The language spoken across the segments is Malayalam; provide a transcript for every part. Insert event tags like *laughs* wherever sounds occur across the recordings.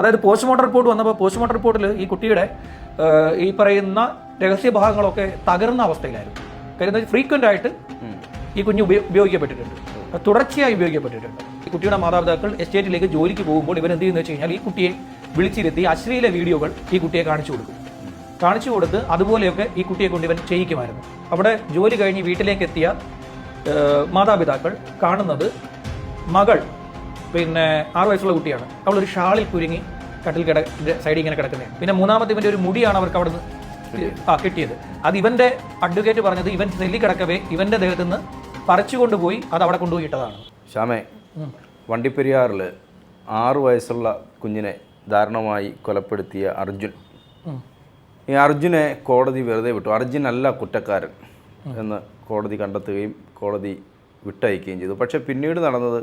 അതായത് പോസ്റ്റ്മോർട്ടം റിപ്പോർട്ട് വന്നപ്പോൾ പോസ്റ്റ്മോർട്ടം റിപ്പോർട്ടിൽ ഈ കുട്ടിയുടെ ഈ പറയുന്ന രഹസ്യ ഭാഗങ്ങളൊക്കെ തകർന്ന അവസ്ഥയിലായിരുന്നു. കാര്യം ഫ്രീക്വന്റ് ആയിട്ട് ഈ കുഞ്ഞ് ഉപയോ- ഉപയോഗിക്കപ്പെട്ടിട്ടുണ്ട്. തുടർച്ചയായി ഉപയോഗിക്കപ്പെട്ടിട്ടുണ്ട്. ഈ കുട്ടിയുടെ മാതാപിതാക്കൾ എസ്റ്റേറ്റിലേക്ക് ജോലിക്ക് പോകുമ്പോൾ ഇവൻ എന്ത് ചെയ്യുന്നു വെച്ച് കഴിഞ്ഞാൽ ഈ കുട്ടിയെ വിളിച്ചിരുത്തി അശ്ലീല വീഡിയോകൾ ഈ കുട്ടിയെ കാണിച്ചു കൊടുക്കും. കാണിച്ചു കൊടുത്ത് അതുപോലെയൊക്കെ ഈ കുട്ടിയെ കൊണ്ട് ഇവൻ ചെയ്യിക്കുമായിരുന്നു. അവിടെ ജോലി കഴിഞ്ഞ് വീട്ടിലേക്ക് എത്തിയ മാതാപിതാക്കൾ കാണുന്നത് മകൾ പിന്നെ ആറ് വയസ്സുള്ള കുട്ടിയാണ്. അവൾ ഒരു ഷാളിൽ കുരുങ്ങി കട്ടിൽ കിട സൈഡിൽ ഇങ്ങനെ കിടക്കുന്നത് പിന്നെ മൂന്നാമത്തെ ഇവന്റെ ഒരു മുടിയാണ് അവർക്ക് അവിടെ നിന്ന് ആ കിട്ടിയത്. അത് ഇവന്റെ അഡ്വക്കേറ്റ് പറഞ്ഞത് ഇവൻ നെല്ലി കിടക്കവേ ഇവന്റെ ദേഹത്ത് നിന്ന് പറിച്ചു കൊണ്ടുപോയി അത് അവിടെ കൊണ്ടുപോയി ഇട്ടതാണ്. ശ്യാമേ വണ്ടിപ്പെരിയാറിൽ ആറു വയസ്സുള്ള കുഞ്ഞിനെ ദാരുണമായി കൊലപ്പെടുത്തിയ അർജുൻ. ഈ അർജുനെ കോടതി വെറുതെ വിട്ടു. അർജുൻ അല്ല കുറ്റക്കാരൻ എന്ന് കോടതി കണ്ടെത്തുകയും കോടതി വിട്ടയക്കുകയും ചെയ്തു. പക്ഷേ പിന്നീട് നടന്നത്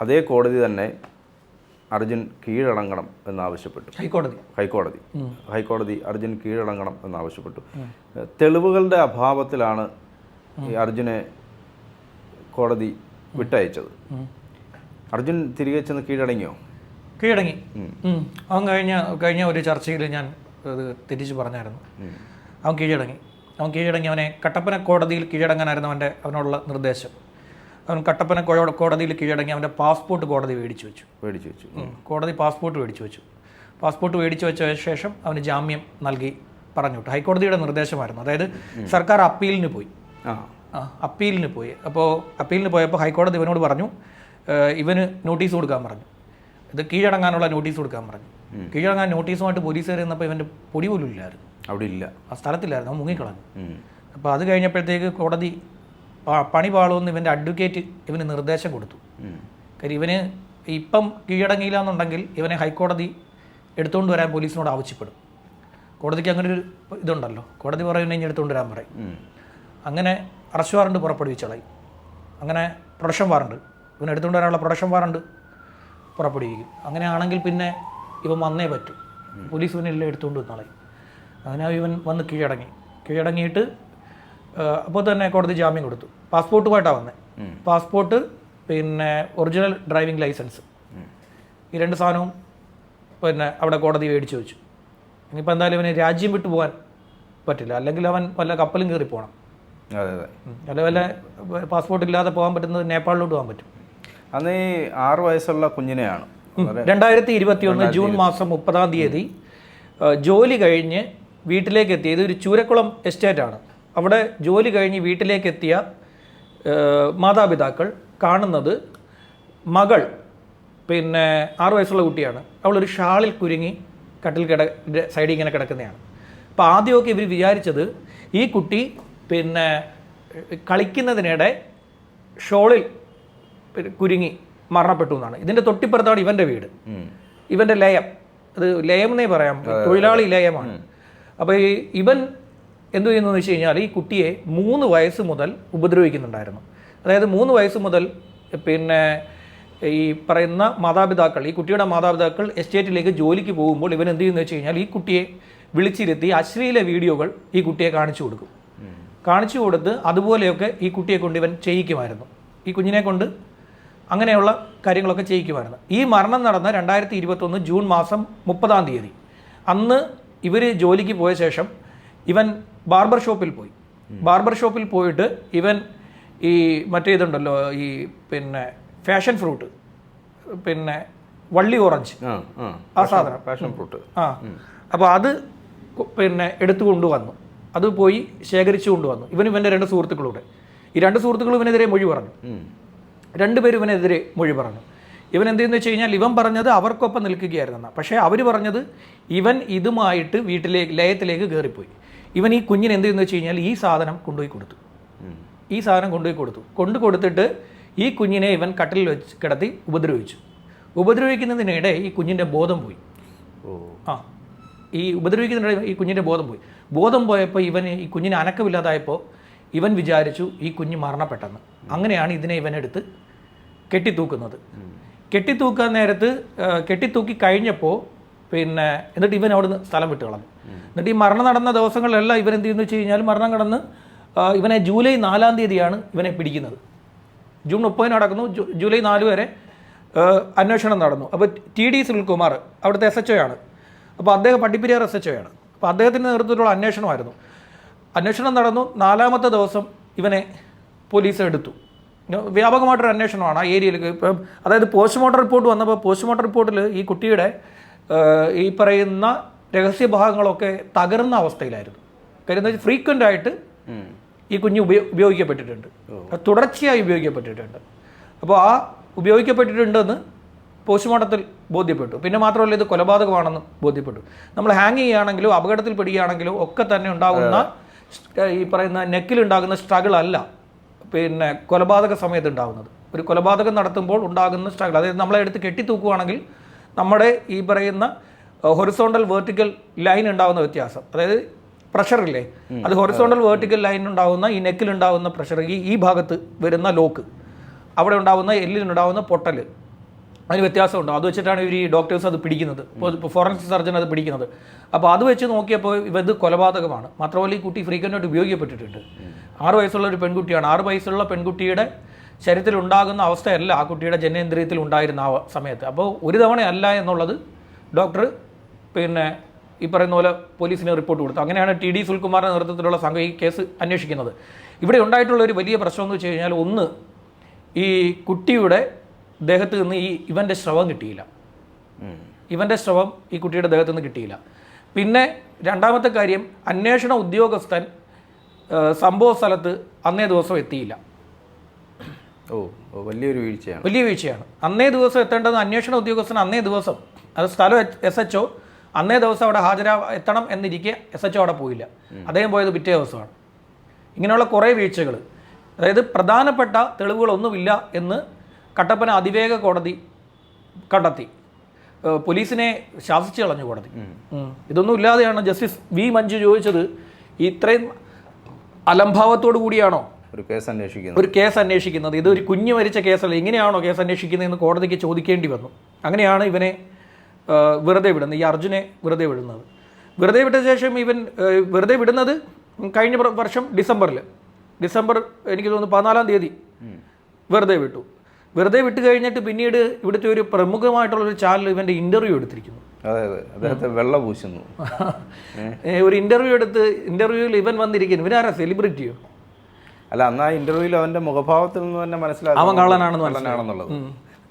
അതേ കോടതി തന്നെ അർജുൻ കീഴടങ്ങണം എന്നാവശ്യപ്പെട്ടു. ഹൈക്കോടതി. ഹൈക്കോടതി. ഹൈക്കോടതി അർജുൻ കീഴടങ്ങണം എന്നാവശ്യപ്പെട്ടു. തെളിവുകളുടെ അഭാവത്തിലാണ് ഈ അർജുനെ കോടതി വിട്ടയച്ചത്. അർജുൻ തിരികെ ചെന്ന് കീഴടങ്ങിയോ? കീഴടങ്ങി. അവൻ കഴിഞ്ഞ കഴിഞ്ഞ ഒരു ചർച്ചയിൽ ഞാൻ തിരിച്ചു പറഞ്ഞായിരുന്നു. അവൻ കീഴടങ്ങി. അവൻ കീഴടങ്ങി. അവനെ കട്ടപ്പന കോടതിയിൽ കീഴടങ്ങാനായിരുന്നു അവന്റെ അവനോടുള്ള നിർദ്ദേശം. അവൻ കട്ടപ്പന കോടതിയിൽ കീഴടങ്ങി അവന്റെ പാസ്പോർട്ട് കോടതി മേടിച്ചു വെച്ചു. മേടിച്ചു വെച്ചു. കോടതി പാസ്പോർട്ട് മേടിച്ചു വെച്ചു. പാസ്പോർട്ട് മേടിച്ചു വെച്ച ശേഷം അവന് ജാമ്യം നൽകി പറഞ്ഞു വിട്ടു. ഹൈക്കോടതിയുടെ നിർദ്ദേശമായിരുന്നു. അതായത് സർക്കാർ അപ്പീലിന് പോയി. അപ്പീലിന് പോയി. അപ്പോൾ അപ്പീലിന് പോയപ്പോൾ ഹൈക്കോടതി ഇവനോട് പറഞ്ഞു ഇവന് നോട്ടീസ് കൊടുക്കാൻ പറഞ്ഞു. ഇത് കീഴടങ്ങാനുള്ള നോട്ടീസ് കൊടുക്കാൻ പറഞ്ഞു. കീഴടങ്ങാൻ നോട്ടീസുമായിട്ട് പോലീസുകാർ ചെന്നപ്പോൾ ഇവന്റെ പൊടി പോലും ഇല്ലായിരുന്നു. അവിടെ ഇല്ല. ആ സ്ഥലത്തില്ലായിരുന്നു. അവൻ മുങ്ങിക്കളഞ്ഞു. അപ്പോൾ അത് കഴിഞ്ഞപ്പോഴത്തേക്ക് കോടതി പണി പാളുമെന്ന് ഇവന്റെ അഡ്വക്കേറ്റ് ഇവന് നിർദ്ദേശം കൊടുത്തു. കാര്യം ഇവന് ഇപ്പം കീഴടങ്ങിയില്ല എന്നുണ്ടെങ്കിൽ ഇവനെ ഹൈക്കോടതി എടുത്തുകൊണ്ട് വരാൻ പോലീസിനോട് ആവശ്യപ്പെടും. കോടതിക്ക് അങ്ങനെ ഒരു ഇതുണ്ടല്ലോ. കോടതി പറയും ഇനി എടുത്തുകൊണ്ട് വരാൻ പറയും. അങ്ങനെ അറസ്റ്റ് വാറണ്ട് പുറപ്പെടുവിച്ചളയും അങ്ങനെ പ്രൊഡക്ഷൻ വാറണ്ട് ഇവൻ എടുത്തുകൊണ്ട് വരാനുള്ള പ്രൊഡക്ഷൻ വാറണ്ട് പുറപ്പെടുവിക്കും. അങ്ങനെയാണെങ്കിൽ പിന്നെ ഇവൻ വന്നേ പറ്റൂ. പോലീസ് ഇവനെല്ലാം എടുത്തുകൊണ്ട് വന്നളയും അങ്ങനെ ഇവൻ വന്ന് കീഴടങ്ങി. കീഴടങ്ങിയിട്ട് അപ്പോൾ തന്നെ കോടതി ജാമ്യം കൊടുത്തു. പാസ്പോർട്ടുമായിട്ടാണ് വന്നത് പാസ്പോർട്ട് പിന്നെ ഒറിജിനൽ ഡ്രൈവിംഗ് ലൈസൻസ്. ഈ രണ്ട് സാധനവും പിന്നെ അവിടെ കോടതി മേടിച്ചു വെച്ചു. ഇനിയിപ്പോൾ എന്തായാലും ഇവന് രാജ്യം വിട്ടു പോകാൻ പറ്റില്ല. അല്ലെങ്കിൽ അവൻ വല്ല കപ്പലും കയറി പോകണം അതെ അതെ. ഉം. അല്ല വല്ല പാസ്പോർട്ട് ഇല്ലാതെ പോകാൻ പറ്റുന്നത് നേപ്പാളിലോട്ട് പോകാൻ പറ്റും. അന്ന് ഈ ആറ് വയസ്സുള്ള കുഞ്ഞിനെയാണ്. രണ്ടായിരത്തി ഇരുപത്തി ഒന്ന് ജൂൺ മാസം മുപ്പതാം തീയതി ജോലി കഴിഞ്ഞ് വീട്ടിലേക്ക് എത്തിയത് ഒരു ചൂരക്കുളം എസ്റ്റേറ്റാണ്. അവിടെ ജോലി കഴിഞ്ഞ് വീട്ടിലേക്ക് എത്തിയ മാതാപിതാക്കൾ കാണുന്നത് മകൾ പിന്നെ ആറു വയസ്സുള്ള കുട്ടിയാണ്. അവളൊരു ഷാളിൽ കുരുങ്ങി കട്ടിൽ കിട സൈഡിൽ ഇങ്ങനെ കിടക്കുന്നതാണ്. അപ്പോൾ ആദ്യമൊക്കെ ഇവർ വിചാരിച്ചത് ഈ കുട്ടി പിന്നെ കളിക്കുന്നതിനിടെ ഷോളിൽ കുരുങ്ങി മരണപ്പെട്ടു എന്നാണ്. ഇതിന്റെ തൊട്ടിപ്പുറത്താണ് ഇവന്റെ വീട്. ഇവന്റെ ലയം. അത് ലയം എന്നേ പറയാം. തൊഴിലാളി ലയമാണ്. അപ്പോൾ ഈ ഇവൻ എന്തു ചെയ്യുന്നു വെച്ച് കഴിഞ്ഞാൽ ഈ കുട്ടിയെ മൂന്ന് വയസ്സ് മുതൽ ഉപദ്രവിക്കുന്നുണ്ടായിരുന്നു. അതായത് മൂന്ന് വയസ്സ് മുതൽ പിന്നെ ഈ പറയുന്ന മാതാപിതാക്കൾ ഈ കുട്ടിയുടെ മാതാപിതാക്കൾ എസ്റ്റേറ്റിലേക്ക് ജോലിക്ക് പോകുമ്പോൾ ഇവൻ എന്ത് ചെയ്യുന്നു വെച്ച് കഴിഞ്ഞാൽ ഈ കുട്ടിയെ വിളിച്ചിരുത്തി അശ്ലീല വീഡിയോകൾ ഈ കുട്ടിയെ കാണിച്ചു കൊടുക്കും. കാണിച്ചു കൊടുത്ത് അതുപോലെയൊക്കെ ഈ കുട്ടിയെ കൊണ്ട് ഇവൻ ചെയ്യിക്കുമായിരുന്നു. ഈ കുഞ്ഞിനെ കൊണ്ട് അങ്ങനെയുള്ള കാര്യങ്ങളൊക്കെ ചെയ്യിക്കുമായിരുന്നു. ഈ മരണം നടന്ന രണ്ടായിരത്തി ഇരുപത്തൊന്ന് ജൂൺ മാസം മുപ്പതാം തീയതി. അന്ന് ഇവർ ജോലിക്ക് പോയ ശേഷം ഇവൻ ബാർബർ ഷോപ്പിൽ പോയി. ബാർബർ ഷോപ്പിൽ പോയിട്ട് ഇവൻ ഈ മറ്റേ ഇതുണ്ടല്ലോ ഈ പിന്നെ ഫാഷൻ ഫ്രൂട്ട് പിന്നെ വള്ളി ഓറഞ്ച്. ആ സാധനം. Passion fruit. ആ. അപ്പോൾ അത് പിന്നെ എടുത്തു കൊണ്ടുവന്നു. അത് പോയി ശേഖരിച്ചു കൊണ്ടുവന്നു. ഇവൻ ഇവന്റെ രണ്ട് സുഹൃത്തുക്കളൂടെ. ഈ രണ്ട് സുഹൃത്തുക്കളും ഇവനെതിരെ മൊഴി പറഞ്ഞു. രണ്ടുപേരും ഇവനെതിരെ മൊഴി പറഞ്ഞു. ഇവൻ എന്തെന്ന് വെച്ച് കഴിഞ്ഞാൽ ഇവൻ പറഞ്ഞത് അവർക്കൊപ്പം നിൽക്കുകയായിരുന്നു പക്ഷേ അവർ പറഞ്ഞത് ഇവൻ ഇതുമായിട്ട് വീട്ടിലേക്ക് ലയത്തിലേക്ക് കയറിപ്പോയി. ഇവൻ ഈ കുഞ്ഞിന് എന്ത് ചെയ്യുന്നു വെച്ച് കഴിഞ്ഞാൽ ഈ സാധനം കൊണ്ടുപോയി കൊടുത്തു. ഈ സാധനം കൊണ്ടുപോയി കൊടുത്തു. കൊണ്ടു കൊടുത്തിട്ട് ഈ കുഞ്ഞിനെ ഇവൻ കട്ടിലിൽ വെച്ച് കിടത്തി ഉപദ്രവിച്ചു. ഉപദ്രവിക്കുന്നതിനിടെ ഈ കുഞ്ഞിന്റെ ബോധം പോയി. ഓ. ആ. ഈ ഉപദ്രവിക്കുന്നതിനിടെ ഈ കുഞ്ഞിന്റെ ബോധം പോയി. ബോധം പോയപ്പോൾ ഇവൻ ഈ കുഞ്ഞിന് അനക്കമില്ലാതായപ്പോൾ ഇവൻ വിചാരിച്ചു ഈ കുഞ്ഞ് മരണപ്പെട്ടെന്ന്. അങ്ങനെയാണ് ഇതിനെ ഇവനെടുത്ത് കെട്ടിത്തൂക്കുന്നത്. കെട്ടിത്തൂക്കാൻ നേരത്ത് കെട്ടിത്തൂക്കി കഴിഞ്ഞപ്പോൾ പിന്നെ എന്നിട്ട് ഇവൻ അവിടുന്ന് സ്ഥലം വിട്ട് കളഞ്ഞു. എന്നിട്ട് ഈ മരണം നടന്ന ദിവസങ്ങളിലെല്ലാം ഇവൻ എന്ത് ചെയ്യുന്നു വെച്ച് കഴിഞ്ഞാൽ മരണം കടന്ന് ഇവനെ ജൂലൈ നാലാം തീയതിയാണ് ഇവനെ പിടിക്കുന്നത്. ജൂൺ മുപ്പതിന് നടക്കുന്നു. ജൂലൈ നാല് വരെ അന്വേഷണം നടന്നു. അപ്പോൾ ടി ഡി സുനിൽകുമാർ അവിടുത്തെ എസ് എച്ച് ഒ ആണ് അപ്പോൾ അദ്ദേഹം പട്ടിപ്പിരിയാർ എസ് എച്ച് ഒ ആണ് അപ്പോൾ അദ്ദേഹത്തിന്റെ നേതൃത്വത്തിലുള്ള അന്വേഷണമായിരുന്നു. അന്വേഷണം നടന്നു. നാലാമത്തെ ദിവസം ഇവനെ പോലീസ് എടുത്തു. വ്യാപകമായിട്ടൊരു അന്വേഷണമാണ് ആ ഏരിയയിൽ ഇപ്പം അതായത് പോസ്റ്റ്മോർട്ടം റിപ്പോർട്ട് വന്നപ്പോൾ പോസ്റ്റ്മോർട്ടം റിപ്പോർട്ടിൽ ഈ കുട്ടിയുടെ ഈ പറയുന്ന രഹസ്യ ഭാഗങ്ങളൊക്കെ തകർന്ന അവസ്ഥയിലായിരുന്നു. കാര്യം എന്താ വെച്ചാൽ ഫ്രീക്വന്റ് ആയിട്ട് ഈ കുഞ്ഞ് ഉപയോ ഉപയോഗിക്കപ്പെട്ടിട്ടുണ്ട്. തുടർച്ചയായി ഉപയോഗിക്കപ്പെട്ടിട്ടുണ്ട്. അപ്പോൾ ആ ഉപയോഗിക്കപ്പെട്ടിട്ടുണ്ടെന്ന് പോസ്റ്റ്മോർട്ടത്തിൽ ബോധ്യപ്പെട്ടു. പിന്നെ മാത്രമല്ല ഇത് കൊലപാതകമാണെന്ന് ബോധ്യപ്പെട്ടു. നമ്മൾ ഹാങ് ചെയ്യുകയാണെങ്കിലോ അപകടത്തിൽ പെടുകയാണെങ്കിലോ ഒക്കെ തന്നെ ഉണ്ടാകുന്ന ഈ പറയുന്ന നെക്കിൽ ഉണ്ടാകുന്ന സ്ട്രഗിൾ അല്ല. പിന്നെ കൊലപാതക സമയത്ത് ഉണ്ടാകുന്നത്. ഒരു കൊലപാതകം നടത്തുമ്പോൾ ഉണ്ടാകുന്ന സ്ട്രഗിൾ അതായത് നമ്മളെ എടുത്ത് കെട്ടിത്തൂക്കുകയാണെങ്കിൽ നമ്മുടെ ഈ പറയുന്ന ഹൊറിസോണ്ടൽ വേർട്ടിക്കൽ ലൈൻ ഉണ്ടാകുന്ന വ്യത്യാസം. അതായത് പ്രഷറില്ലേ അത് ഹൊറിസോണ്ടൽ വേർട്ടിക്കൽ ലൈൻ ഉണ്ടാകുന്ന ഈ നെക്കിൽ ഉണ്ടാകുന്ന പ്രഷർ ഈ ഈ ഭാഗത്ത് വരുന്ന ലോക്ക് അവിടെ ഉണ്ടാകുന്ന എല്ലിനുണ്ടാകുന്ന പൊട്ടൽ അതിന് വ്യത്യാസമുണ്ട്. അത് വെച്ചിട്ടാണ് ഇവർ ഈ ഡോക്ടേഴ്സ് അത് പിടിക്കുന്നത്. ഇപ്പോൾ ഫോറൻസിക് സർജൻ അത് പിടിക്കുന്നത്. അപ്പോൾ അത് വെച്ച് നോക്കിയപ്പോൾ ഇത് കൊലപാതകമാണ്. മാത്രമല്ല ഈ കുട്ടി ഫ്രീക്വന്റ് ആയിട്ട് ഉപയോഗിക്കപ്പെട്ടിട്ടുണ്ട്. ആറ് വയസ്സുള്ള ഒരു പെൺകുട്ടിയാണ്. ആറ് വയസ്സുള്ള പെൺകുട്ടിയുടെ ശരീരത്തിൽ ഉണ്ടാകുന്ന അവസ്ഥയല്ല ആ കുട്ടിയുടെ ജനേന്ദ്രിയത്തിൽ ഉണ്ടായിരുന്ന ആ സമയത്ത്. അപ്പോൾ ഒരു തവണയല്ല എന്നുള്ളത് ഡോക്ടർ പിന്നെ ഈ പറയുന്ന പോലെ പോലീസിന് റിപ്പോർട്ട് കൊടുത്തു. അങ്ങനെയാണ് ടി ഡി സുൽകുമാറിന്റെ നേതൃത്വത്തിലുള്ള സംഘം ഈ കേസ് അന്വേഷിക്കുന്നത്. ഇവിടെ ഉണ്ടായിട്ടുള്ള ഒരു വലിയ പ്രശ്നം എന്ന് വെച്ച് കഴിഞ്ഞാൽ ഒന്ന് ഈ കുട്ടിയുടെ ദേഹത്ത് നിന്ന് ഈ ഇവന്റെ ശ്രവം കിട്ടിയില്ല. ഇവന്റെ ശ്രവം ഈ കുട്ടിയുടെ ദേഹത്ത് നിന്ന് കിട്ടിയില്ല. പിന്നെ രണ്ടാമത്തെ കാര്യം അന്വേഷണ ഉദ്യോഗസ്ഥൻ സംഭവ സ്ഥലത്ത് അന്നേ ദിവസം എത്തിയില്ല. ഓ വലിയൊരു വീഴ്ചയാണ്. വലിയ വീഴ്ചയാണ്. അന്നേ ദിവസം എത്തേണ്ടത് അന്വേഷണ ഉദ്യോഗസ്ഥന് അന്നേ ദിവസം. അത് സ്ഥലം എസ് എച്ച് ഒ അന്നേ ദിവസം അവിടെ ഹാജരാ എത്തണം എന്നിരിക്കെ എസ് എച്ച് ഒ അവിടെ പോയില്ല. അദ്ദേഹം പോയത് പിറ്റേ ദിവസമാണ്. ഇങ്ങനെയുള്ള കുറേ വീഴ്ചകൾ അതായത് പ്രധാനപ്പെട്ട തെളിവുകളൊന്നുമില്ല എന്ന് കട്ടപ്പന അതിവേഗ കോടതി കണ്ടെത്തി. പോലീസിനെ ശാസിച്ചു കളഞ്ഞു കോടതി. ഇതൊന്നും ഇല്ലാതെയാണ് ജസ്റ്റിസ് വി മഞ്ജു ചോദിച്ചത് ഇത്രയും അലംഭാവത്തോടു കൂടിയാണോ? ഒരു കേസ് അന്വേഷിക്കുന്നു. ഒരു കേസ് അന്വേഷിക്കുന്നത്. ഇത് ഒരു കുഞ്ഞു മരിച്ച കേസല്ല. എങ്ങനെയാണോ കേസ് അന്വേഷിക്കുന്നതെന്ന് കോടതിക്ക് ചോദിക്കേണ്ടി വന്നു. അങ്ങനെയാണ് ഇവനെ വെറുതെ വിടുന്നത്. ഈ അർജുനെ വെറുതെ വിടുന്നത്. വെറുതെ വിട്ട ശേഷം ഇവൻ വെറുതെ വിടുന്നത് കഴിഞ്ഞ വർഷം ഡിസംബറിൽ ഡിസംബർ എനിക്ക് തോന്നുന്നു പതിനാലാം തീയതി വെറുതെ വിട്ടു. വെറുതെ വിട്ട് കഴിഞ്ഞിട്ട് പിന്നീട് ഇവിടുത്തെ ഒരു പ്രമുഖമായിട്ടുള്ള ഒരു ചാനൽ ഇവന്റെ ഇന്റർവ്യൂ എടുത്തിരിക്കുന്നു. അതെ അതെ. അദ്ദേഹത്തെ വെള്ള പൂശുന്നു. *laughs* ഒരു ഇന്റർവ്യൂ എടുത്ത് ഇന്റർവ്യൂവിൽ ഇവൻ വന്നിരിക്കുന്നു. ഇവനാരാ? സെലിബ്രിറ്റിയോ അല്ല അന്ന് ആ ഇന്റർവ്യൂവിൽ അവന്റെ മുഖഭാവത്തിൽ നിന്ന് തന്നെ മനസ്സിലാക്കും അവൻ കള്ളനാണെന്ന് കള്ളനാണെന്നുള്ളത്.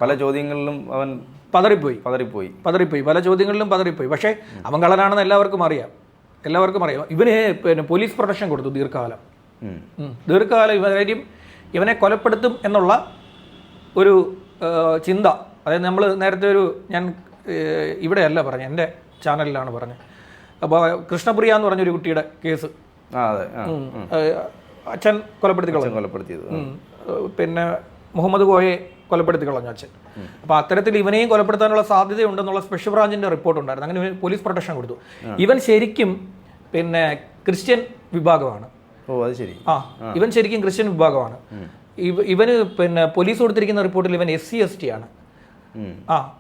പല ചോദ്യങ്ങളിലും അവൻ പതറിപ്പോയി. പതറിപ്പോയി. പതറിപ്പോയി. പല ചോദ്യങ്ങളിലും പതറിപ്പോയി. പക്ഷേ അവൻ കള്ളനാണെന്ന് എല്ലാവർക്കും അറിയാം. എല്ലാവർക്കും അറിയാം. ഇവന് പിന്നെ പോലീസ് പ്രൊട്ടക്ഷൻ കൊടുത്തു ദീർഘകാലം. ദീർഘകാലം ഇവരായിരിക്കും ഇവനെ കൊലപ്പെടുത്തും എന്നുള്ള ഒരു ചിന്ത. അതായത് നമ്മൾ നേരത്തെ ഒരു ഞാൻ ഇവിടെയല്ല പറഞ്ഞത്. എന്റെ ചാനലിലാണ് പറഞ്ഞത്. അപ്പോൾ കൃഷ്ണപ്രിയ എന്ന് പറഞ്ഞൊരു കുട്ടിയുടെ കേസ്. അതെ. അച്ഛൻ കൊലപ്പെടുത്തി കളഞ്ഞു കൊലപ്പെടുത്തിയത്. പിന്നെ മുഹമ്മദ് കോയെ കൊലപ്പെടുത്തി കളഞ്ഞു അച്ഛൻ. അപ്പോൾ അത്തരത്തിൽ ഇവനെയും കൊലപ്പെടുത്താനുള്ള സാധ്യതയുണ്ടെന്നുള്ള സ്പെഷ്യൽ ബ്രാഞ്ചിന്റെ റിപ്പോർട്ട് ഉണ്ടായിരുന്നു. അങ്ങനെ പോലീസ് പ്രൊട്ടക്ഷൻ കൊടുത്തു. ഇവൻ ശരിക്കും പിന്നെ ക്രിസ്ത്യൻ വിഭാഗമാണ്. ഓ അത് ശരി. ആ ഇവൻ ശരിക്കും ക്രിസ്ത്യൻ വിഭാഗമാണ്. ഇവ- ഇവന് പിന്നെ പോലീസ് കൊടുത്തിരിക്കുന്ന റിപ്പോർട്ടിൽ ഇവൻ എസ് സി എസ് ടി ആണ്. ആ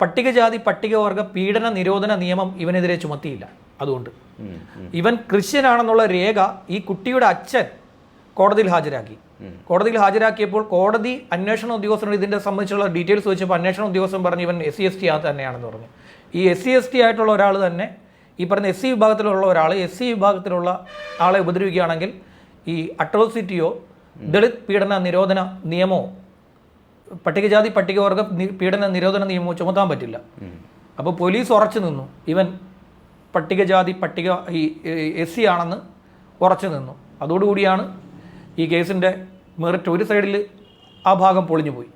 പട്ടികജാതി പട്ടികവർഗ പീഡന നിരോധന നിയമം ഇവനെതിരെ ചുമത്തിയില്ല. അതുകൊണ്ട്. ഇവൻ ക്രിസ്ത്യൻ ആണെന്നുള്ള രേഖ ഈ കുട്ടിയുടെ അച്ഛൻ കോടതിയിൽ ഹാജരാക്കി. കോടതിയിൽ ഹാജരാക്കിയപ്പോൾ കോടതി അന്വേഷണ ഉദ്യോഗസ്ഥനോട് ഇതിന്റെ സംബന്ധിച്ചുള്ള ഡീറ്റെയിൽസ് ചോദിച്ചപ്പോൾ അന്വേഷണ ഉദ്യോഗസ്ഥൻ പറഞ്ഞു ഇവൻ എസ് സി എസ് ടി തന്നെയാണെന്ന് പറഞ്ഞു. ഈ എസ് സി എസ് ടി ആയിട്ടുള്ള ഒരാൾ തന്നെ ഈ പറഞ്ഞ എസ് സി വിഭാഗത്തിലുള്ള ഒരാൾ എസ് സി വിഭാഗത്തിലുള്ള ആളെ ഉപദ്രവിക്കുകയാണെങ്കിൽ ഈ അട്രോസിറ്റിയോ ദളിത് പീഡന നിരോധന നിയമമോ പട്ടികജാതി പട്ടികവർഗ പീഡന നിരോധന നിയമമോ ചുമത്താൻ പറ്റില്ല. അപ്പോൾ പോലീസ് ഉറച്ചു നിന്നു. ഇവൻ പട്ടികജാതി പട്ടിക ഈ എസ് സി ആണെന്ന് ഉറച്ചു നിന്നു. അതോടുകൂടിയാണ് ഈ കേസിന്റെ മെറിറ്റ് ഒരു സൈഡിൽ ആ ഭാഗം പൊളിഞ്ഞു പോയി.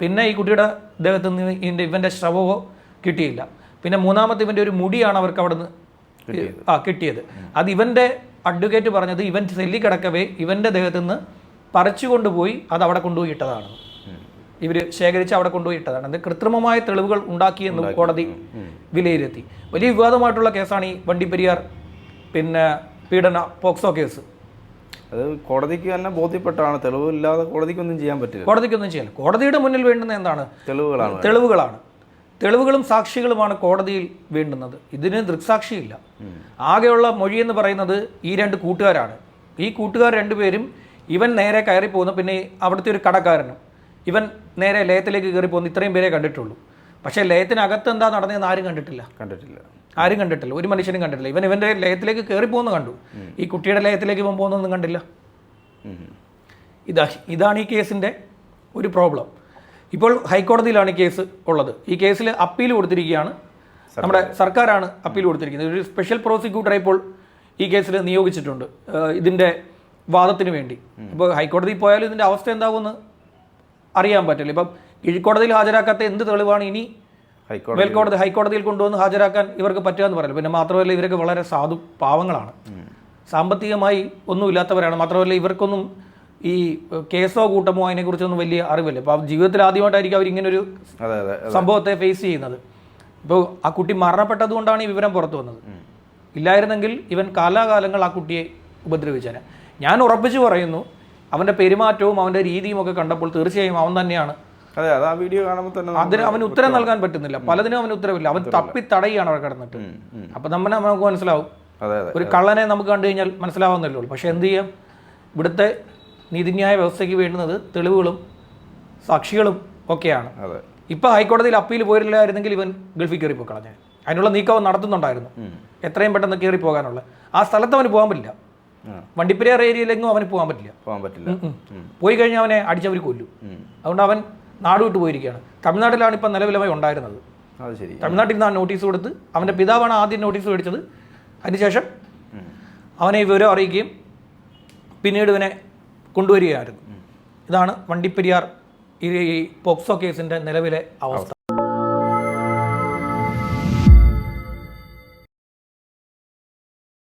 പിന്നെ ഈ കുട്ടിയുടെ ദേഹത്ത് നിന്ന് ഇതിന്റെ ഇവന്റെ ശ്രവമോ കിട്ടിയില്ല. പിന്നെ മൂന്നാമത്തെ ഇവന്റെ ഒരു മുടിയാണ് അവർക്ക് അവിടെ നിന്ന് ആ കിട്ടിയത്. അത് ഇവന്റെ അഡ്വക്കേറ്റ് പറഞ്ഞത് ഇവൻ സെല്ലി കിടക്കവേ ഇവന്റെ ദേഹത്ത് നിന്ന് പറിച്ചു കൊണ്ടുപോയി അത് അവിടെ കൊണ്ടുപോയി ഇട്ടതാണ്. ഇവർ ശേഖരിച്ച് അവിടെ കൊണ്ടുപോയി ഇട്ടതാണ് അത് കൃത്രിമമായ തെളിവുകൾ ഉണ്ടാക്കിയെന്ന് കോടതി വിലയിരുത്തി. വലിയ വിവാദമായിട്ടുള്ള കേസാണ് ഈ വണ്ടിപ്പെരിയാർ പിന്നെ പീഡന പോക്സോ കേസ്. അത് കോടതിക്ക് തന്നെ ബോധ്യപ്പെട്ടാണ്. തെളിവില്ലാതെ കോടതിക്കൊന്നും ചെയ്യാൻ പറ്റില്ല. കോടതിക്കൊന്നും ചെയ്യാൻ കോടതിയുടെ മുന്നിൽ വേണ്ടുന്ന എന്താണ്? തെളിവുകളാണ് തെളിവുകളാണ്. തെളിവുകളും സാക്ഷികളുമാണ് കോടതിയിൽ വേണ്ടുന്നത്. ഇതിന് ദൃക്സാക്ഷിയില്ല. ആകെയുള്ള മൊഴി എന്ന് പറയുന്നത് ഈ രണ്ട് കൂട്ടുകാരാണ്. ഈ കൂട്ടുകാർ രണ്ടുപേരും ഇവൻ നേരെ കയറി പോകുന്നു പിന്നെ അവിടുത്തെ ഒരു കടക്കാരനും. ഇവൻ നേരെ ലയത്തിലേക്ക് കയറി പോകുന്ന ഇത്രയും പേരെ കണ്ടിട്ടുള്ളൂ. പക്ഷേ ലയത്തിനകത്ത് എന്താ നടന്നതെന്ന് ആരും കണ്ടിട്ടില്ല. കണ്ടിട്ടില്ല. ആരും കണ്ടിട്ടില്ല. ഒരു മനുഷ്യനും കണ്ടിട്ടില്ല. ഇവൻ ഇവന്റെ ലയത്തിലേക്ക് കയറി പോകുന്ന കണ്ടു. ഈ കുട്ടിയുടെ ലയത്തിലേക്ക് ഇവൻ പോകുന്നൊന്നും കണ്ടില്ല. ഇതാ ഇതാണ് ഈ കേസിന്റെ ഒരു പ്രോബ്ലം. ഇപ്പോൾ ഹൈക്കോടതിയിലാണ് ഈ കേസ് ഉള്ളത്. ഈ കേസിൽ അപ്പീൽ കൊടുത്തിരിക്കുകയാണ്. നമ്മുടെ സർക്കാരാണ് അപ്പീൽ കൊടുത്തിരിക്കുന്നത്. ഒരു സ്പെഷ്യൽ പ്രോസിക്യൂട്ടറെ ഇപ്പോൾ ഈ കേസിൽ നിയോഗിച്ചിട്ടുണ്ട്. ഇതിന്റെ വാദത്തിന് വേണ്ടി. ഇപ്പോൾ ഹൈക്കോടതിയിൽ പോയാലും ഇതിന്റെ അവസ്ഥ എന്താകുമെന്ന് അറിയാൻ പറ്റില്ല. ഇപ്പം കീഴ്ക്കോടതിയിൽ ഹാജരാക്കാത്ത എന്ത് തെളിവാണ് ഇനി? മേൽക്കോടതി ഹൈക്കോടതിയിൽ കൊണ്ടുവന്ന് ഹാജരാക്കാൻ ഇവർക്ക് പറ്റുക എന്ന് പറയില്ല. പിന്നെ മാത്രമല്ല ഇവരൊക്കെ വളരെ സാധു പാവങ്ങളാണ്. സാമ്പത്തികമായി ഒന്നുമില്ലാത്തവരാണ്. മാത്രമല്ല ഇവർക്കൊന്നും ഈ കേസോ കൂട്ടമോ അതിനെക്കുറിച്ചൊന്നും വലിയ അറിവില്ല. അപ്പോൾ ജീവിതത്തിൽ ആദ്യമായിട്ടായിരിക്കും അവർ ഇങ്ങനൊരു സംഭവത്തെ ഫേസ് ചെയ്യുന്നത്. ഇപ്പോൾ ആ കുട്ടി മരണപ്പെട്ടത് കൊണ്ടാണ് ഈ വിവരം പുറത്തു വന്നത്. ഇല്ലായിരുന്നെങ്കിൽ ഇവൻ കാലാകാലങ്ങൾ ആ കുട്ടിയെ ഉപദ്രവിച്ചേനെ. ഞാൻ ഉറപ്പിച്ചു പറയുന്നു അവന്റെ പെരുമാറ്റവും അവന്റെ രീതിയും ഒക്കെ കണ്ടപ്പോൾ തീർച്ചയായും അവൻ തന്നെയാണ്. അതെ അത് ആ വീഡിയോ കാണുമ്പോൾ തന്നെ അതിന് അവന് ഉത്തരം നൽകാൻ പറ്റുന്നില്ല. പലതിനും അവന് ഉത്തരവില്ല. അവൻ തപ്പി തടയുകയാണ് അവിടെ കിടന്നിട്ട്. അപ്പൊ നമ്മൾ നമുക്ക് മനസ്സിലാവും. ഒരു കള്ളനെ നമുക്ക് കണ്ടു കഴിഞ്ഞാൽ മനസ്സിലാവുന്നല്ലേ പക്ഷെ പക്ഷേ എന്ത് ചെയ്യാം? ഇവിടുത്തെ നീതിന്യായ വ്യവസ്ഥയ്ക്ക് വേണ്ടുന്നത് തെളിവുകളും സാക്ഷികളും ഒക്കെയാണ്. അതെ. ഇപ്പോൾ ഹൈക്കോടതിയിൽ അപ്പീൽ പോയില്ലായിരുന്നെങ്കിൽ ഇവൻ ഗൾഫിൽ കയറി പോയി കളഞ്ഞു. അതിനുള്ള നീക്കം നടത്തുന്നുണ്ടായിരുന്നു. എത്രയും പെട്ടെന്ന് കയറി പോകാനുള്ള ആ സ്ഥലത്ത് അവന് പോകാൻ പറ്റില്ല. വണ്ടിപ്പെരിയാർ ഏരിയയിലെങ്ങും അവന് പോകാൻ പറ്റില്ല. പോകാൻ പറ്റില്ല. പോയി കഴിഞ്ഞാൽ അവനെ അടിച്ചവർ കൊല്ലും. അതുകൊണ്ട് അവൻ നാട് വിട്ടു പോയിരിക്കുകയാണ്. തമിഴ്നാട്ടിലാണ് ഇപ്പം നിലവിലമായി ഉണ്ടായിരുന്നത്. അത് ശരി. തമിഴ്നാട്ടിൽ നിന്ന് ആ നോട്ടീസ് കൊടുത്ത് അവന്റെ പിതാവാണ് ആദ്യം നോട്ടീസ് മേടിച്ചത്. അതിനുശേഷം അവനെ വിവരം അറിയിക്കുകയും പിന്നീട് ഇവനെ കൊണ്ടുവരികയായിരുന്നു. ഇതാണ് വണ്ടിപ്പെരിയാർ ഈ പോക്സോ കേസിന്റെ നിലവിലെ അവസ്ഥ.